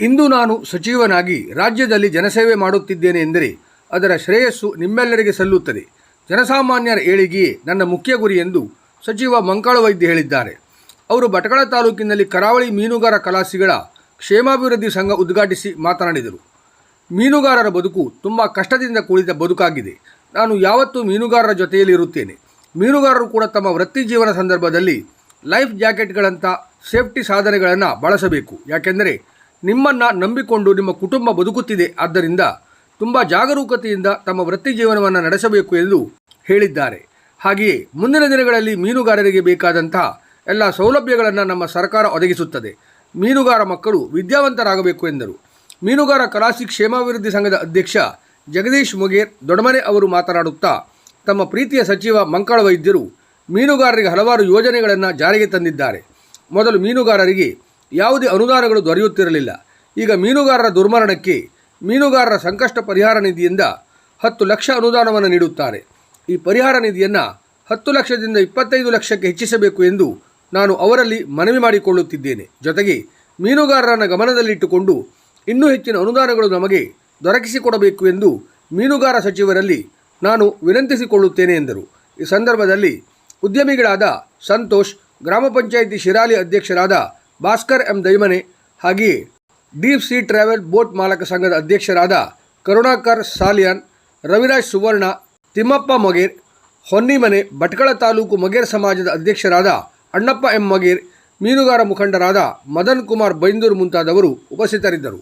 ಇಂದು ನಾನು ಸಚಿವನಾಗಿ ರಾಜ್ಯದಲ್ಲಿ ಜನಸೇವೆ ಮಾಡುತ್ತಿದ್ದೇನೆ ಎಂದರೆ ಅದರ ಶ್ರೇಯಸ್ಸು ನಿಮ್ಮೆಲ್ಲರಿಗೆ ಸಲ್ಲುತ್ತದೆ. ಜನಸಾಮಾನ್ಯರ ಏಳಿಗೆಯೇ ನನ್ನ ಮುಖ್ಯ ಗುರಿ ಎಂದು ಸಚಿವ ಮಂಕಾಳ ವೈದ್ಯ ಹೇಳಿದ್ದಾರೆ. ಅವರು ಭಟ್ಕಳ ತಾಲೂಕಿನಲ್ಲಿ ಕರಾವಳಿ ಮೀನುಗಾರ ಕಲಾಸಿಗಳ ಕ್ಷೇಮಾಭಿವೃದ್ಧಿ ಸಂಘ ಉದ್ಘಾಟಿಸಿ ಮಾತನಾಡಿದರು. ಮೀನುಗಾರರ ಬದುಕು ತುಂಬ ಕಷ್ಟದಿಂದ ಕೂಡಿದ ಬದುಕಾಗಿದೆ. ನಾನು ಯಾವತ್ತೂ ಮೀನುಗಾರರ ಜೊತೆಯಲ್ಲಿ ಇರುತ್ತೇನೆ. ಮೀನುಗಾರರು ಕೂಡ ತಮ್ಮ ವೃತ್ತಿ ಜೀವನ ಸಂದರ್ಭದಲ್ಲಿ ಲೈಫ್ ಜಾಕೆಟ್ಗಳಂಥ ಸೇಫ್ಟಿ ಸಾಧನೆಗಳನ್ನು ಬಳಸಬೇಕು. ಯಾಕೆಂದರೆ ನಿಮ್ಮನ್ನು ನಂಬಿಕೊಂಡು ನಿಮ್ಮ ಕುಟುಂಬ ಬದುಕುತ್ತಿದೆ. ಆದ್ದರಿಂದ ತುಂಬ ಜಾಗರೂಕತೆಯಿಂದ ತಮ್ಮ ವೃತ್ತಿ ಜೀವನವನ್ನು ನಡೆಸಬೇಕು ಎಂದು ಹೇಳಿದ್ದಾರೆ. ಹಾಗೆಯೇ ಮುಂದಿನ ದಿನಗಳಲ್ಲಿ ಮೀನುಗಾರರಿಗೆ ಬೇಕಾದಂತಹ ಎಲ್ಲ ಸೌಲಭ್ಯಗಳನ್ನು ನಮ್ಮ ಸರ್ಕಾರ ಒದಗಿಸುತ್ತದೆ. ಮೀನುಗಾರ ಮಕ್ಕಳು ವಿದ್ಯಾವಂತರಾಗಬೇಕು ಎಂದರು. ಮೀನುಗಾರ ಕಲಾಸಿ ಕ್ಷೇಮಾಭಿವೃದ್ಧಿ ಸಂಘದ ಅಧ್ಯಕ್ಷ ಜಗದೀಶ್ ಮೊಗೇರ್ ದೊಡಮನೆ ಅವರು ಮಾತನಾಡುತ್ತಾ, ತಮ್ಮ ಪ್ರೀತಿಯ ಸಚಿವ ಮಂಕಳ ವೈದ್ಯರು ಮೀನುಗಾರರಿಗೆ ಹಲವಾರು ಯೋಜನೆಗಳನ್ನು ಜಾರಿಗೆ ತಂದಿದ್ದಾರೆ. ಮೊದಲು ಮೀನುಗಾರರಿಗೆ ಯಾವುದೇ ಅನುದಾನಗಳು ದೊರೆಯುತ್ತಿರಲಿಲ್ಲ. ಈಗ ಮೀನುಗಾರರ ದುರ್ಮರಣಕ್ಕೆ ಮೀನುಗಾರರ ಸಂಕಷ್ಟ ಪರಿಹಾರ ನಿಧಿಯಿಂದ ಹತ್ತು ಲಕ್ಷ ಅನುದಾನವನ್ನು ನೀಡುತ್ತಾರೆ. ಈ ಪರಿಹಾರ ನಿಧಿಯನ್ನು ಹತ್ತು ಲಕ್ಷದಿಂದ ಇಪ್ಪತ್ತೈದು ಲಕ್ಷಕ್ಕೆ ಹೆಚ್ಚಿಸಬೇಕು ಎಂದು ನಾನು ಅವರಲ್ಲಿ ಮನವಿ ಮಾಡಿಕೊಳ್ಳುತ್ತಿದ್ದೇನೆ. ಜೊತೆಗೆ ಮೀನುಗಾರರನ್ನು ಗಮನದಲ್ಲಿಟ್ಟುಕೊಂಡು ಇನ್ನೂ ಹೆಚ್ಚಿನ ಅನುದಾನಗಳು ನಮಗೆ ದೊರಕಿಸಿಕೊಡಬೇಕು ಎಂದು ಮೀನುಗಾರ ಸಚಿವರಲ್ಲಿ ನಾನು ವಿನಂತಿಸಿಕೊಳ್ಳುತ್ತೇನೆ ಎಂದರು. ಈ ಸಂದರ್ಭದಲ್ಲಿ ಉದ್ಯಮಿಗಳಾದ ಸಂತೋಷ್, ಗ್ರಾಮ ಪಂಚಾಯಿತಿ ಶಿರಾಲಿ ಅಧ್ಯಕ್ಷರಾದ ಭಾಸ್ಕರ್ ಎಂ ದೈಮನೆ ಹಾಗೆಯೇ ಡೀಪ್ ಸೀ ಟ್ರಾವೆಲ್ ಬೋಟ್ ಮಾಲಕ ಸಂಘದ ಅಧ್ಯಕ್ಷರಾದ ಕರುಣಾಕರ್ ಸಾಲಿಯಾನ್, ರವಿರಾಜ್ ಸುವರ್ಣ, ತಿಮ್ಮಪ್ಪ ಮೊಗೇರ್, ಹೊನ್ನಿಮನೆ, ಭಟ್ಕಳ ತಾಲೂಕು ಮೊಗೇರ್ ಸಮಾಜದ ಅಧ್ಯಕ್ಷರಾದ ಅಣ್ಣಪ್ಪ ಎಂ ಮೊಗೇರ್, ಮೀನುಗಾರ ಮುಖಂಡರಾದ ಮದನ್ ಕುಮಾರ್ ಬೈಂದೂರು ಮುಂತಾದವರು ಉಪಸ್ಥಿತರಿದ್ದರು.